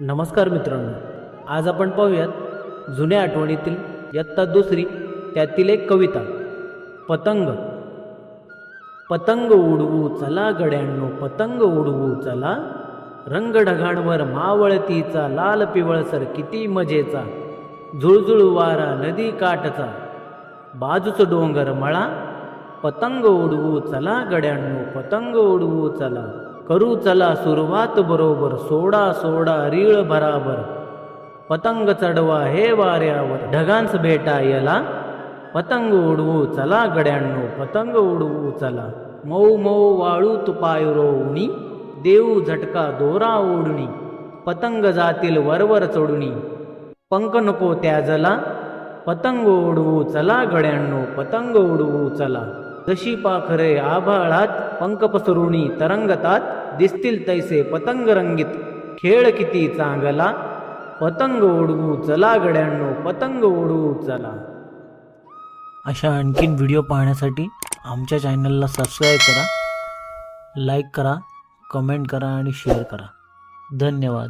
नमस्कार मित्रांनो आज आपण पाहूयात जुन्या आठवणीतील इयत्ता दुसरी त्यातील एक कविता पतंग. पतंग उडवू चला गड्यांनो पतंग उडवू चला. रंग ढगांवर मावळतीचा लाल पिवळसर किती मजेचा. झुळझुळ वारा नदी काठचा. बाजूच डोंगर मळा. पतंग उडवू चला गड्यांनो पतंग उडवू चला. करू चला सुरुवात बरोबर सोडा सोडा रीळ भराबर पतंग चढवा हे वाऱ्यावर. ढगांस भेटा याला. पतंग उडवू चला गड्यांनो पतंग उडवू चला. मऊ मऊ वाळू तुपाय रोवणी. देऊ झटका दोरा ओढणी. पतंग जातील वरवर चढुणी पंख नको त्याजला. पतंग उडवू चला गड्यांनो पतंग उडवू चला. जशी पाखरे आभाळात पंख पसरुणी तरंगतात दिसतील तैसे पतंग रंगीत खेळ किती चांगला पतंग ओढवू चला गड्यांनो पतंग ओढवू चला अशा आणखीन व्हिडिओ पाहण्यासाठी आमच्या चॅनलला सबस्क्राईब करा लाईक करा कमेंट करा आणि शेअर करा. धन्यवाद.